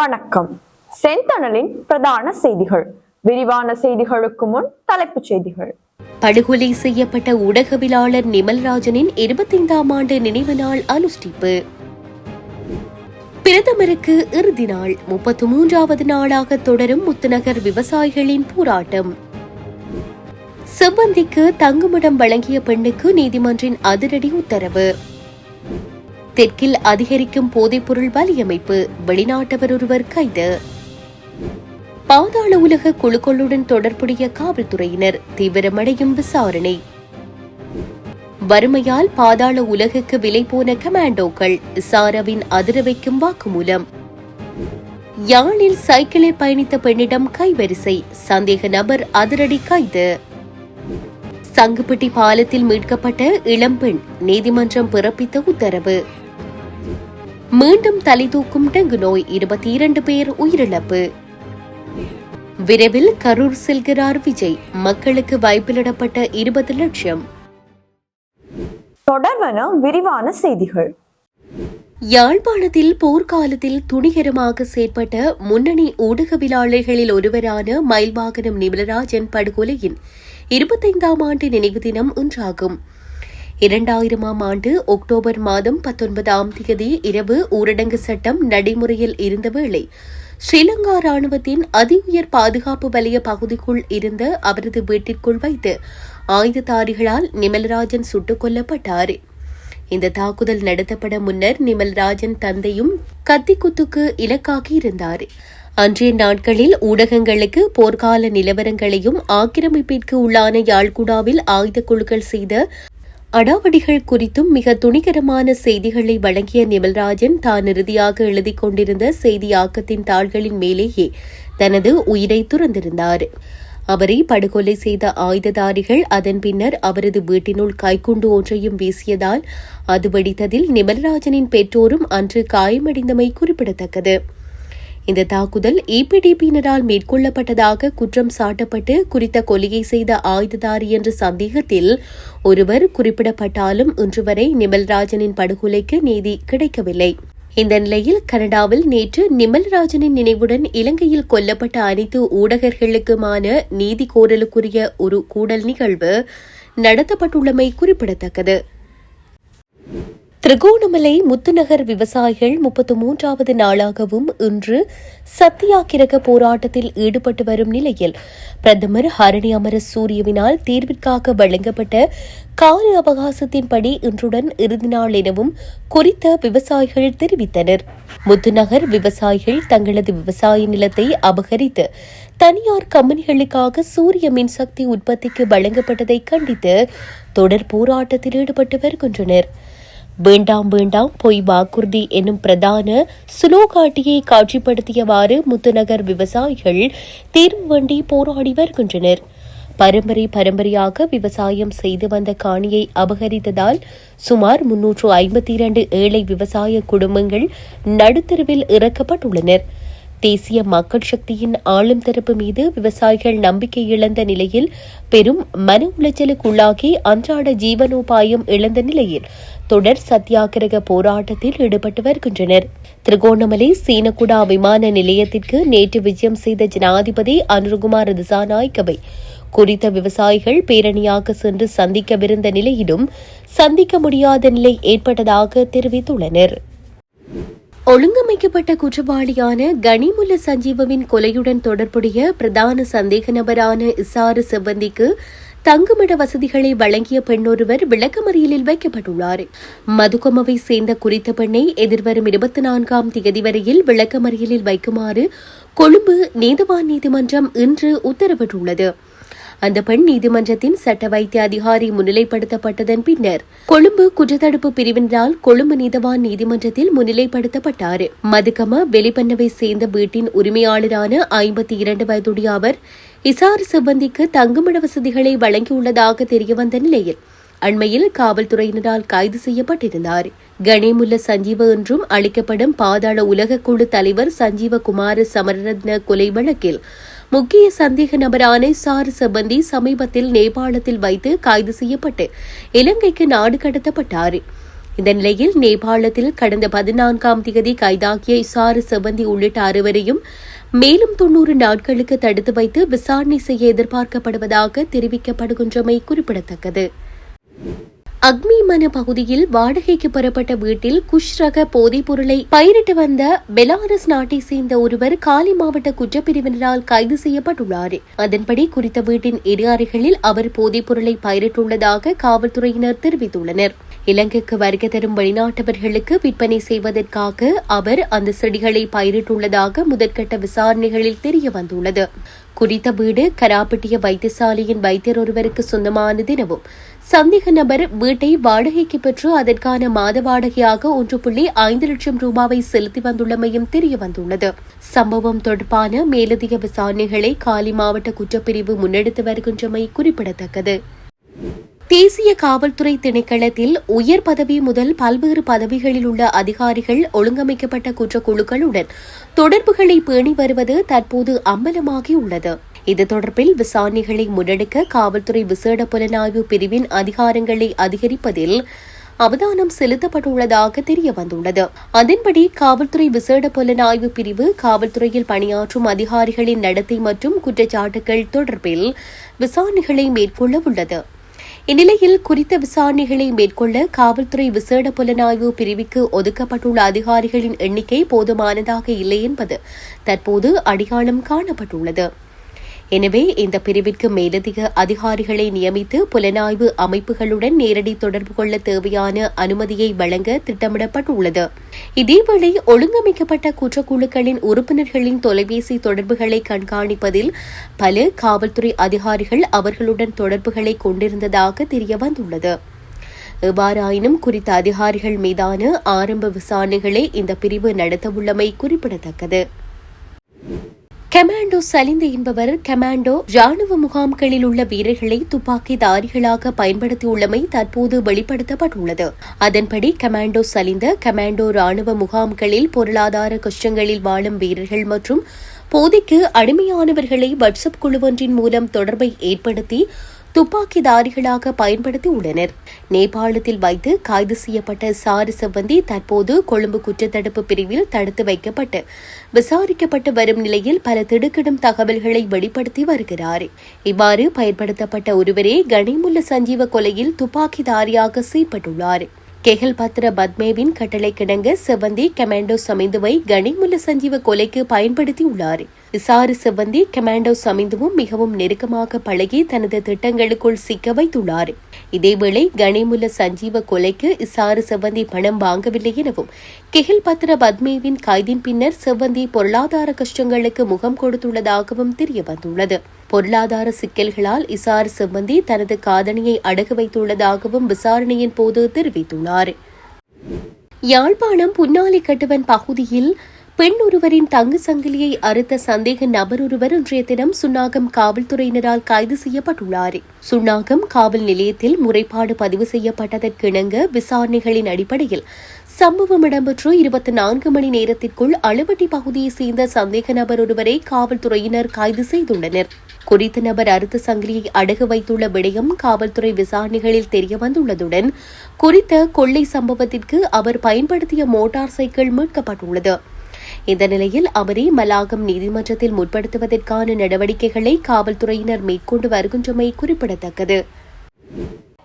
வணக்கம். செந்தணலின் பிரதான செய்திகள். விரிவான செய்திகளுக்கு முன் தலைப்புச் செய்திகள். படுகொலை செய்யப்பட்ட ஊடகவியலாளர் நிமல்ராஜனின் இருபத்தைந்தாம் ஆண்டு நினைவு நாள் அனுஷ்டிப்பு. பிரதமருக்கு இறுதி நாள். முப்பத்து மூன்றாவது நாளாக தொடரும் முத்துநகர் விவசாயிகளின் போராட்டம். செவ்வந்திக்கு தங்குமிடம் வழங்கிய பெண்ணுக்கு நீதிமன்றின் அதிரடி உத்தரவு. தெற்கில் அதிகரிக்கும் போதைப்பொருள் வலியமைப்பு வெளிநாட்டவர் ஒருவர் கைது. பாதாள உலக குழுக்களுடன் தொடர்புடைய காவல்துறையினர் தீவிரமடையும் விசாரணை. வறுமையால் பாதாள உலகுக்கு விலை போன கமாண்டோக்கள் சாராவின் அதிர வைக்கும் வாக்குமூலம். யாழில் சைக்கிளில் பயணித்த பெண்ணிடம் கைவரிசை சந்தேக நபர் அதிரடி கைது. சங்குப்பட்டி பாலத்தில் மீட்கப்பட்ட இளம்பெண் நீதிமன்றம் பிறப்பித்த உத்தரவு. மீண்டும் தலை தூக்கும் டெங்கு நோய் இருபத்தி இரண்டு பேர் உயிரிழப்பு. விரைவில் கரூர் செல்கிறார் விஜய். மக்களுக்கு வாய்ப்பிலிடப்பட்ட இருபது லட்சம். தொடர்வன விரிவான செய்திகள். யாழ்ப்பாணத்தில் போர்க்காலத்தில் துணிகரமாக செயற்பட்ட முன்னணி ஊடகவியலாளர்களில் ஒருவரான மயில்வாகனம் நிமலராஜன் படுகொலையின் இருபத்தைந்தாம் ஆண்டு நினைவு தினம் ஒன்றாகும் இரண்டாயிரமாம் ஆண்டு அக்டோபர் மாதம் பத்தொன்பதாம் தேதி இரவு ஊரடங்கு சட்டம் நடைமுறையில் இருந்த வேளை ஸ்ரீலங்கா ராணுவத்தின் அதி உயர் பாதுகாப்பு வலய பகுதிக்குள் இருந்த அவரது வீட்டிற்குள் வைத்து ஆயுததாரிகளால் நிமல்ராஜன் சுட்டுக் கொல்லப்பட்டார். இந்த தாக்குதல் நடத்தப்பட முன்னர் நிமல்ராஜன் தந்தையும் கத்திக்குத்துக்கு இலக்காகியிருந்தார் அன்றைய நாட்களில் ஊடகங்களுக்கு போர்க்கால நிலவரங்களையும் ஆக்கிரமிப்பிற்கு உள்ளான யாழ்குடாவில் ஆயுத குழுக்கள் செய்த அடாவடிகள் குறித்தும் மிக துணிகரமான செய்திகளை வழங்கிய நிமல்ராஜன் தான் இறுதியாக எழுதிக் கொண்டிருந்த செய்தியாக்கத்தின் தாள்களின் மேலேயே தனது உயிரை துறந்திருந்தார். அவரை படுகொலை செய்த ஆயுததாரிகள் அதன் பின்னர் அவரது வீட்டினுள் கைக்குண்டு ஒன்றையும் வீசியதால் அது வெடித்ததில் நிமல்ராஜனின் பெற்றோரும் அன்று காயமடைந்தமை குறிப்பிடத்தக்கது. இந்த தாக்குதல் ஏபிடிபியினரால் மேற்கொள்ளப்பட்டதாக குற்றம் சாட்டப்பட்டு குறித்த கொலையை செய்த ஆயுததாரி என்ற சந்தேகத்தில் ஒருவர் குறிப்பிடப்பட்டாலும் இன்று வரை நிமல்ராஜனின் படுகொலைக்கு நீதி கிடைக்கவில்லை. இந்த நிலையில் கனடாவில் நேற்று நிமல்ராஜனின் நினைவுடன் இலங்கையில் கொல்லப்பட்ட அனைத்து ஊடகர்களுக்குமான நீதி கோரலுக்குரிய ஒரு கூடல் நிகழ்வு நடத்தப்பட்டுள்ளமை குறிப்பிடத்தக்கது. திருகோணமலை முத்துநகர் விவசாயிகள் முப்பத்து மூன்றாவது நாளாகவும் இன்று சத்தியாகிரக போராட்டத்தில் ஈடுபட்டு வரும் நிலையில் பிரதமர் ஹரணி அமர சூரியவினால் தீர்விற்காக வழங்கப்பட்ட கால அவகாசத்தின்படி இன்றுடன் இறுதி நாள் எனவும் குறித்த விவசாயிகள் தெரிவித்தனர். முத்துநகர் விவசாயிகள் தங்களது விவசாய நிலத்தை அபகரித்து தனியார் கம்பெனிகளுக்காக சூரிய மின்சக்தி உற்பத்திக்கு வழங்கப்பட்டதை கண்டித்து தொடர் போராட்டத்தில் ஈடுபட்டு வருகின்றனர். வேண்டாம் வேண்டாம் பொய் வாக்குறுதி என்னும் பிரதான சுலோகாட்டியை காட்சிப்படுத்தியவாறு முத்துநகர் விவசாயிகள் தீர்வு வண்டி போராடி வருகின்றனர். பரம்பரை பரம்பரையாக விவசாயம் செய்து வந்த காணியை அபகரித்ததால் சுமார் முன்னூற்று ஐம்பத்தி இரண்டு ஏழை விவசாய குடும்பங்கள் நடுத்தருவில் இறக்கப்பட்டுள்ளனர். தேசிய மக்கள் சக்தியின் ஆளும் தரப்பு மீது விவசாயிகள் நம்பிக்கை இழந்த நிலையில் பெரும் மன உளைச்சலுக்குள்ளாகி அன்றாட ஜீவனோபாயம் இழந்த நிலையில் தொடர் சத்தியாகிரக போராட்டத்தில் ஈடுபட்டு வருகின்றனர். திருகோணமலை சீனகுடா விமான நிலையத்திற்கு நேற்று விஜயம் செய்த ஜனாதிபதி அனுருகுமார் திசாநாயக்கவை குறித்த விவசாயிகள் பேரணியாக சென்று சந்திக்கவிருந்த நிலையிலும் சந்திக்க முடியாத நிலை ஏற்பட்டதாக தெரிவித்துள்ளனர். ஒழுங்கமைக்கப்பட்ட குற்றவாளியான கனிமுல்ல சஞ்சீவவின் கொலையுடன் தொடர்புடைய பிரதான சந்தேக நபரான இசாறு செவ்வந்திக்கு தங்குமிட வசதிகளை வழங்கிய பெண்ணொருவர் விளக்கமறியலில் வைக்கப்பட்டுள்ளார். மதுகமவை சேர்ந்த குறித்த பெண்ணை எதிர்வரும் இருபத்தி நான்காம் தேதி வரையில் விளக்கமறியலில் வைக்குமாறு கொழும்பு நீதவான் நீதிமன்றம் இன்று உத்தரவிட்டுள்ளது. அந்த பெண் நீதிமன்றத்தின் சட்ட வைத்திய அதிகாரி முன்னிலைப்படுத்தப்பட்டதன் பின்னர் கொழும்பு குற்றத்தடுப்பு பிரிவினரால் கொழும்பு நீதவான் நீதிமன்றத்தில் முன்னிலைப்படுத்தப்பட்டார். மதுக்கம வெளிப்பண்ணவை சேர்ந்த வீட்டின் உரிமையாளரான ஐம்பத்தி இரண்டு வயதுடைய அவர் இசார் சிப்பந்திக்கு தங்குமிட வசதிகளை வழங்கியுள்ளதாக தெரியவந்த நிலையில் அண்மையில் காவல்துறையினரால் கைது செய்யப்பட்டிருந்தார். கணேமுல்ல சஞ்சீவ என்றும் அளிக்கப்படும் பாதாள உலக குழு தலைவர் சஞ்சீவ குமார சமரரத்ன கொலை வழக்கில் முக்கிய சந்தேக நபரான சார் சபந்தி சமீபத்தில் நேபாளத்தில் வைத்து கைது செய்யப்பட்டு இலங்கைக்கு நாடு கடத்தப்பட்டார். இந்த நிலையில் நேபாளத்தில் கடந்த பதினான்காம் தேதி கைதாகிய இசார் செவந்தி உள்ளிட்ட அறுவரையும் மேலும் தொன்னூறு நாட்களுக்கு தடுத்து வைத்து விசாரணை செய்ய எதிர்பார்க்கப்படுவதாக தெரிவிக்கப்படுகின்றமை குறிப்பிடத்தக்கது. அக்மிமன பகுதியில் வாடகைக்கு பெறப்பட்ட வீட்டில் குஷ்ரக போதைப் பொருளை பயிரிட்டு வந்த பெலாரஸ் நாட்டை சேர்ந்த ஒருவர் காலி மாவட்ட குற்றப்பிரிவினரால் கைது செய்யப்பட்டுள்ளார். அதன்படி குறித்த வீட்டின் இரு அறைகளில் அவர் போதைப் பொருளை பயிரிட்டுள்ளதாக காவல்துறையினர் தெரிவித்துள்ளனர். இலங்கைக்கு வருகை தரும் வெளிநாட்டவர்களுக்கு விற்பனை செய்வதற்காக அவர் அந்த செடிகளை பயிரிட்டுள்ளதாக முதற்கட்ட விசாரணைகளில் தெரிய வந்துள்ளது குறித்த வீடு கராப்பட்டிய வைத்தியசாலையின் வைத்தியர் ஒருவருக்கு சொந்தமானது எனவும் சந்தேக நபர் வீட்டை வாடகைக்கு பெற்று அதற்கான மாத வாடகையாக ஒன்று புள்ளி ஐந்து லட்சம் ரூபாவை செலுத்தி வந்துள்ளமையும் தெரிய வந்துள்ளது. சம்பவம் தொடர்பான மேலதிக விசாரணைகளை காலி மாவட்ட குற்றப்பிரிவு முன்னெடுத்து வருகின்றமை குறிப்பிடத்தக்கது. தேசிய காவல்துறை திணைக்களத்தில் உயர் பதவி முதல் பல்வேறு பதவிகளில் உள்ள அதிகாரிகள் ஒழுங்கமைக்கப்பட்ட குற்றக்குழுக்களுடன் தொடர்புகளை பேணி வருவது தற்போது அம்பலமாகியுள்ளது. இது தொடர்பில் விசாரணைகளை முன்னெடுக்க காவல்துறை விசேட புலனாய்வு பிரிவின் அதிகாரங்களை அதிகரிப்பதில் அவதானம் செலுத்தப்பட்டுள்ளதாக தெரிய வந்துள்ளது அதன்படி காவல்துறை விசேட புலனாய்வு பிரிவு காவல்துறையில் பணியாற்றும் அதிகாரிகளின் நடத்தை மற்றும் குற்றச்சாட்டுகள் தொடர்பில் விசாரணைகளை மேற்கொள்ள உள்ளது. இந்நிலையில் குறித்த விசாரணைகளை மேற்கொள்ள காவல்துறை விசேட புலனாய்வு பிரிவுக்கு ஒதுக்கப்பட்டுள்ள அதிகாரிகளின் எண்ணிக்கை போதுமானதாக இல்லை என்பது தற்போது அடையாளம் காணப்பட்டுள்ளது. எனவே இந்த பிரிவிற்கு மேலதிக அதிகாரிகளை நியமித்து புலனாய்வு அமைப்புகளுடன் நேரடி தொடர்பு கொள்ள தேவையான அனுமதியை வழங்க திட்டமிடப்பட்டுள்ளது. இதேவேளை ஒழுங்கமைக்கப்பட்ட குற்றக்குழுக்களின் உறுப்பினர்களின் தொலைபேசி தொடர்புகளை கண்காணிப்பதில் பல காவல்துறை அதிகாரிகள் அவர்களுடன் தொடர்புகளை கொண்டிருந்ததாக தெரியவந்துள்ளது. எவ்வாறாயினும் குறித்த அதிகாரிகள் மீதான ஆரம்ப விசாரணைகளை இந்த பிரிவு நடத்தவுள்ளமை குறிப்பிடத்தக்கது. கமாண்டோ சலிந்து என்பவர் கமாண்டோ ராணுவ முகாம்களில் உள்ள வீரர்களை துப்பாக்கிதாரிகளாக பயன்படுத்தியுள்ளமை தற்போது வெளிப்படுத்தப்பட்டுள்ளது. அதன்படி கமாண்டோ சலிந்த கமாண்டோ ராணுவ முகாம்களில் பொருளாதார கஷ்டங்களில் வாழும் வீரர்கள் மற்றும் போதைக்கு அடிமையானவர்களை வாட்ஸ்அப் குழுவொன்றின் மூலம் தொடர்பை ஏற்படுத்தி துப்பாக்கிதாரிகளாக பயன்படுத்தியுள்ளனர். நேபாளத்தில் வைத்து கைது செய்யப்பட்ட சாரி செவ்வந்தி தற்போது கொழும்பு குற்றத்தடுப்பு பிரிவில் தடுத்து வைக்கப்பட்டு விசாரிக்கப்பட்டு வரும் நிலையில் பல திடுக்கிடும் தகவல்களை வெளிப்படுத்தி வருகிறார். இவ்வாறு பயன்படுத்தப்பட்ட ஒருவரே கனிமுல்ல சஞ்சீவ கொலையில் துப்பாக்கிதாரியாக செயற்பட்டுள்ளார் கெஹல் பத்ர பத்மேவின் கட்டளை கிடங்க செவந்தி கமாண்டோ சமைந்துவை கனிமுல்ல சஞ்சீவ கொலைக்கு பயன்படுத்தியுள்ளார். இசாறு செவ்வந்தி கமாண்டோ சமிந்துவும் மிகவும் நெருக்கமாக பழகி தனது திட்டங்களுக்குள் சிக்க வைத்துள்ளார். இதேவேளை கணேமுல சஞ்சீவ கொலைக்கு இசாறு செவ்வந்தி பணம் வாங்கவில்லை எனவும் கெஹில் பத்ர பத்மேவின் கைதின் பின்னர் செவ்வந்தி பொருளாதார கஷ்டங்களுக்கு முகம் கொடுத்துள்ளதாகவும் தெரியவந்துள்ளது பொருளாதார சிக்கல்களால் இசார் செவ்வந்தி தனது காதணியை அடகு வைத்துள்ளதாகவும் விசாரணையின் போது தெரிவித்துள்ளார். யாழ்ப்பாணம் புன்னாலி கட்டுவன் பகுதியில் பெண் ஒருவரின் தங்கு சங்கிலியை அறுத்த சந்தேக நபர் ஒருவர் இன்றைய தினம் சுன்னாகம் காவல்துறையினரால் கைது செய்யப்பட்டுள்ளார். சுன்னாகம் காவல் நிலையத்தில் முறைப்பாடு பதிவு செய்யப்பட்டதற்கிணங்க விசாரணைகளின் அடிப்படையில் சம்பவம் இடம்பெற்று இருபத்தி நான்கு மணி நேரத்திற்குள் அளவட்டி பகுதியைச் சேர்ந்த சந்தேக நபர் ஒருவரை காவல்துறையினர் கைது செய்துள்ளனர். குறித்த நபர் அறுத்த சங்கிலியை அடகு வைத்துள்ள விடயம் காவல்துறை விசாரணைகளில் தெரியவந்துள்ளதுடன் குறித்த கொள்ளை சம்பவத்திற்கு அவர் பயன்படுத்திய மோட்டார் சைக்கிள் மீட்கப்பட்டுள்ளது. இந்த நிலையில் அவரை மலாகம் நீதிமன்றத்தில் முற்படுத்துவதற்கான நடவடிக்கைகளை காவல்துறையினர் மேற்கொண்டு வருகின்றமை குறிப்பிடத்தக்கது.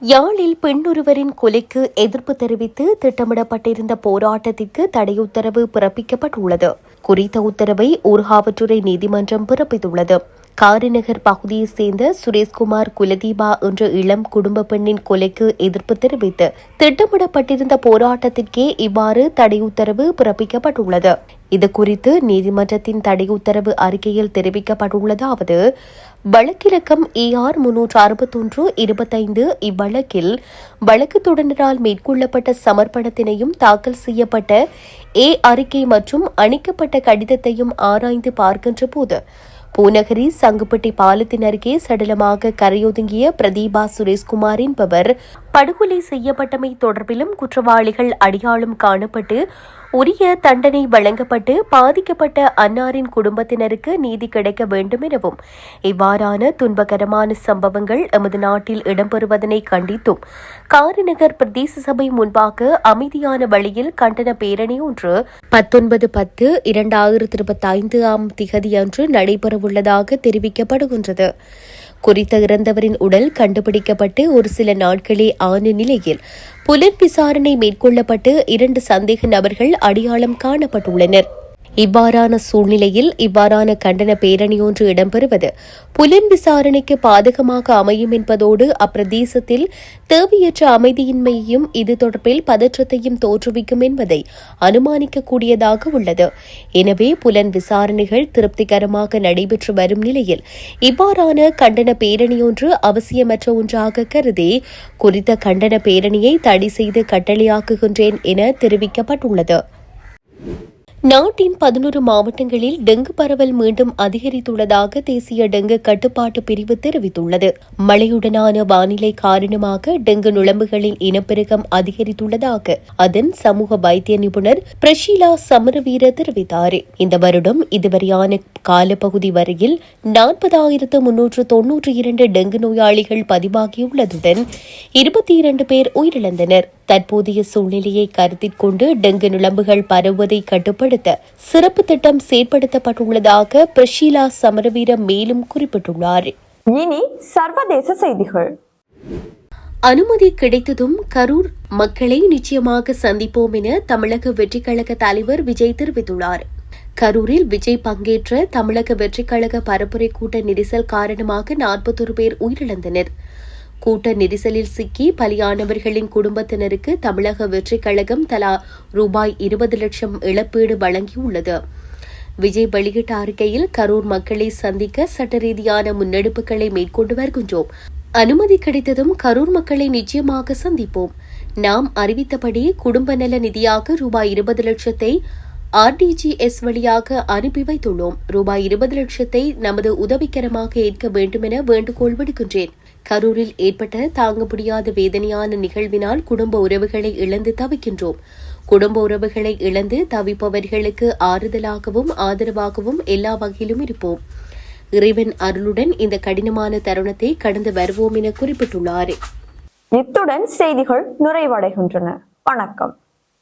யாழில் பெண்ணொருவரின் கொலைக்கு எதிர்ப்பு தெரிவித்து திட்டமிடப்பட்டிருந்த போராட்டத்திற்கு தடை உத்தரவு பிறப்பிக்கப்பட்டுள்ளது. குறித்த உத்தரவை ஊர்காவற்றுறை நீதிமன்றம் பிறப்பித்துள்ளது. காரிநகர் பகுதியைச் சேர்ந்த சுரேஷ்குமார் குலதீபா என்ற இளம் குடும்ப பெண்ணின் கொலைக்கு எதிர்ப்பு தெரிவித்து திட்டமிடப்பட்டிருந்த போராட்டத்திற்கே இவ்வாறு தடை உத்தரவு பிறப்பிக்கப்பட்டுள்ளது. இதுகுறித்து நீதிமன்றத்தின் தடை உத்தரவு அறிக்கையில் தெரிவிக்கப்பட்டுள்ளதாவது வழக்கிலக்கம் ஏஆர் முன்னூற்று அறுபத்தொன்று இருபத்தைந்து இவ்வழக்கில் வழக்கு தொடரினால் மேற்கொள்ளப்பட்ட சமர்ப்பணத்தினையும் தாக்கல் செய்யப்பட்ட ஏ அறிக்கை மற்றும் அணிக்கப்பட்ட கடிதத்தையும் ஆராய்ந்து பார்க்கின்ற போது பூநகரி சங்குப்பட்டி பாலத்தின் அருகே சடலமாக கரையொதுங்கிய பிரதீபா சுரேஷ்குமார் என்பவர் படுகொலை செய்யப்பட்டமை தொடர்பிலும் குற்றவாளிகள் அடையாளம் காணப்பட்டு உரிய தண்டனை வழங்கப்பட்டு பாதிக்கப்பட்ட அன்னாரின் குடும்பத்தினருக்கு நீதி கிடைக்க வேண்டும் எனவும் இவ்வாறான துன்பகரமான சம்பவங்கள் எமது நாட்டில் இடம்பெறுவதனை கண்டித்தும் காரிநகர் பிரதேச சபை முன்பாக அமைதியான வழியில் கண்டன பேரணி ஒன்று பத்தொன்பது பத்து இரண்டாயிரத்தி இருபத்தி ஐந்து ஆம் திகதியன்று நடைபெறவுள்ளதாக தெரிவிக்கப்படுகின்றது. குறித்த இறந்தவரின் உடல் கண்டுபிடிக்கப்பட்டு ஒரு சில நாட்களே ஆன நிலையில் புலன் விசாரணை மேற்கொள்ளப்பட்டு இரண்டு சந்தேக நபர்கள் அடையாளம் காணப்பட்டுள்ளனர். இவ்வாறான சூழ்நிலையில் இவ்வாறான கண்டன பேரணி ஒன்று இடம்பெறுவது புலன் விசாரணைக்கு பாதகமாக அமையும் என்பதோடு அப்பிரதேசத்தில் தேவையற்ற அமைதியின்மையையும் இது தொடர்பில் பதற்றத்தையும் தோற்றுவிக்கும் என்பதை அனுமானிக்கக்கூடியதாக உள்ளது. எனவே புலன் விசாரணைகள் திருப்திகரமாக நடைபெற்று வரும் நிலையில் இவ்வாறான கண்டன பேரணியொன்று அவசியமற்ற ஒன்றாக கருதி குறித்த கண்டன பேரணியை தடை செய்து கட்டளையாக்குகின்றேன் என தெரிவிக்கப்பட்டுள்ளது. நாட்டின் பதினோரு மாவட்டங்களில் டெங்கு பரவல் மீண்டும் அதிகரித்துள்ளதாக தேசிய டெங்கு கட்டுப்பாட்டு பிரிவு தெரிவித்துள்ளது. மழையுடனான வானிலை காரணமாக டெங்கு நுழம்புகளின் இனப்பெருக்கம் அதிகரித்துள்ளதாக அதன் சமூக வைத்திய நிபுணர் பிரஷீலா சமரவீர தெரிவித்தார். இந்த வருடம் இதுவரையான காலப்பகுதி வரையில் நாற்பதாயிரத்து முன்னூற்று தொன்னூற்றி இரண்டு டெங்கு நோயாளிகள் பதிவாகியுள்ளதுடன் இருபத்தி இரண்டு பேர் உயிரிழந்தனர். தற்போதைய சூழ்நிலையை கருத்தில் கொண்டு டெங்கு நுழம்புகள் பரவுவதை கட்டுப்படுத்த சிறப்பு திட்டம் செயற்படுத்தப்பட்டுள்ளதாக பிரஷீலா சமரவீர மேலும் குறிப்பிட்டுள்ளார். இனி சர்வதேச செய்திகள். அனுமதி கிடைத்ததும் கரூர் மக்களை நிச்சயமாக சந்திப்போம் என தமிழக வெற்றிக் கழக தலைவர் விஜய் தெரிவித்துள்ளார். கரூரில் விஜய் பங்கேற்ற தமிழக வெற்றிக் கழக பரப்புரை கூட்ட நெரிசல் காரணமாக நாற்பத்தொரு பேர் உயிரிழந்தனர். கூட்ட நெரிசலில் சிக்கி பலியானவர்களின் குடும்பத்தினருக்கு தமிழக வெற்றிக் கழகம் தலா ரூபாய் இருபது லட்சம் இழப்பீடு வழங்கியுள்ளது. விஜய் வெளியிட்ட அறிக்கையில் கரூர் மக்களை சந்திக்க சட்ட ரீதியான முன்னெடுப்புகளை மேற்கொண்டு வருகின்றோம். அனுமதி கிடைத்ததும் கரூர் மக்களை நிச்சயமாக சந்திப்போம். நாம் அறிவித்தபடி குடும்ப நல நிதியாக ரூபாய் இருபது லட்சத்தை ஆர்டிஜிஎஸ் வழியாக அனுப்பி வைத்துள்ளோம். ரூபாய் இருபது லட்சத்தை நமது உதவிக்கரமாக ஏற்க வேண்டுமென வேண்டுகோள் விடுக்கின்றேன். கரூரில் ஏற்பட்ட தாங்க முடியாத வேதனையான நிகழ்வினால் குடும்ப உறவுகளை இழந்து தவிக்கின்றோம். குடும்ப உறவுகளை இழந்து தவிப்பவர்களுக்கு ஆறுதலாகவும் ஆதரவாகவும் எல்லா வகையிலும் இருப்போம். இறைவன் அருளுடன் இந்த கடினமான தருணத்தை கடந்து வருவோம் என குறிப்பிட்டுள்ளார். இத்துடன் செய்திகள் நிறைவடைகின்றன. வணக்கம்.